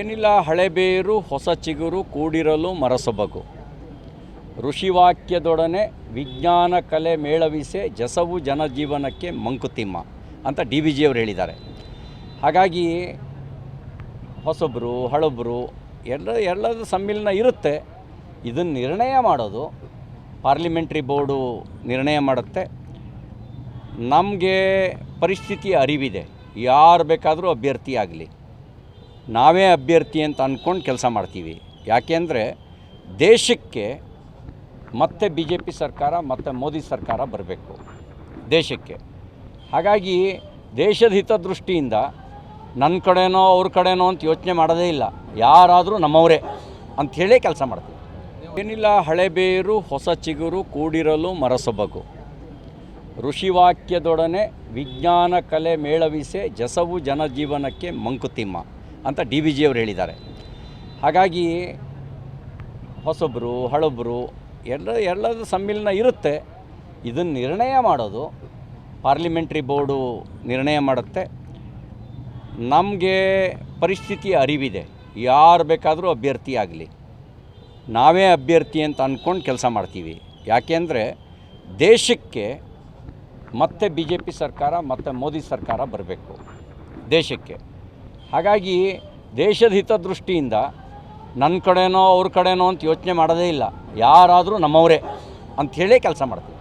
ಏನಿಲ್ಲ ಹಳೆಬೇರು ಹೊಸ ಚಿಗುರು, ಕೂಡಿರಲು ಮರಸೊಬಗು. ಋಷಿವಾಕ್ಯದೊಡನೆ ವಿಜ್ಞಾನ ಕಲೆ ಮೇಳವಿಸೆ ಜಸವು ಜನಜೀವನಕ್ಕೆ ಮಂಕುತಿಮ್ಮ ಅಂತ ಡಿ ವಿ ಜಿಯವರು ಹೇಳಿದ್ದಾರೆ. ಹಾಗಾಗಿ ಹೊಸಬ್ರು, ಹಳಬ್ರು, ಎಲ್ಲ, ಎಲ್ಲದ ಸಮ್ಮಿಲನ ಇರುತ್ತೆ. ಇದನ್ನು ನಿರ್ಣಯ ಮಾಡೋದು, ಪಾರ್ಲಿಮೆಂಟ್ರಿ ಬೋರ್ಡು ನಿರ್ಣಯ ಮಾಡುತ್ತೆ. ನಮಗೆ ಪರಿಸ್ಥಿತಿ ಅರಿವಿದೆ. ಯಾರು ಬೇಕಾದರೂ ಅಭ್ಯರ್ಥಿ ಆಗಲಿ. ನಾವೇ ಅಭ್ಯರ್ಥಿ ಅಂತ ಅಂದ್ಕೊಂಡು ಕೆಲಸ ಮಾಡ್ತೀವಿ. ಯಾಕೆಂದರೆ ದೇಶಕ್ಕೆ ಮತ್ತೆ ಬಿ ಜೆ ಪಿ ಸರ್ಕಾರ, ಮತ್ತು ಮೋದಿ ಸರ್ಕಾರ ಬರಬೇಕು ದೇಶಕ್ಕೆ. ಹಾಗಾಗಿ ದೇಶದ ಹಿತದೃಷ್ಟಿಯಿಂದ ನನ್ನ ಕಡೆನೋ ಅವ್ರ ಕಡೆನೋ ಅಂತ ಯೋಚನೆ ಮಾಡೋದೇ ಇಲ್ಲ. ಯಾರಾದರೂ ನಮ್ಮವರೇ ಅಂಥೇಳೇ ಕೆಲಸ ಮಾಡ್ತೀವಿ. ಏನಿಲ್ಲ ಹಳೆಬೇರು ಹೊಸ ಚಿಗುರು, ಕೂಡಿರಲು ಮರಸೊಬಗು ಋಷಿವಾಕ್ಯದೊಡನೆ ವಿಜ್ಞಾನ ಕಲೆ ಮೇಳವಿಸೆ ಜಸವು ಜನಜೀವನಕ್ಕೆ ಮಂಕುತಿಮ್ಮ. ಅಂತ ಡಿ ವಿ ಜಿಯವರು ಹೇಳಿದ್ದಾರೆ. ಹಾಗಾಗಿ ಹೊಸಬ್ರು, ಹಳಬ್ರು ಎಲ್ಲ, ಎಲ್ಲದ ಸಮ್ಮಿಲನ ಇರುತ್ತೆ. ಇದನ್ನು ನಿರ್ಣಯ ಮಾಡೋದು ಪಾರ್ಲಿಮೆಂಟ್ರಿ ಬೋರ್ಡು ನಿರ್ಣಯ ಮಾಡುತ್ತೆ. ನಮಗೆ ಪರಿಸ್ಥಿತಿ ಅರಿವಿದೆ. ಯಾರು ಬೇಕಾದರೂ ಅಭ್ಯರ್ಥಿ ಆಗಲಿ. ನಾವೇ ಅಭ್ಯರ್ಥಿ ಅಂತ ಅಂದ್ಕೊಂಡು ಕೆಲಸ ಮಾಡ್ತೀವಿ. ಯಾಕೆಂದರೆ ದೇಶಕ್ಕೆ ಮತ್ತೆ ಬಿ ಜೆ ಪಿ ಸರ್ಕಾರ, ಮತ್ತು ಮೋದಿ ಸರ್ಕಾರ ಬರಬೇಕು. ದೇಶಕ್ಕೆ. ಹಾಗಾಗಿ ದೇಶದ ಹಿತದೃಷ್ಟಿಯಿಂದ ನನ್ನ ಕಡೆನೋ ಅವ್ರ ಕಡೆನೋ ಅಂತ ಯೋಚನೆ ಮಾಡೋದೇ ಇಲ್ಲ. ಯಾರಾದರೂ ನಮ್ಮವರೇ ಅಂಥೇಳೇ ಕೆಲಸ ಮಾಡ್ತೀವಿ.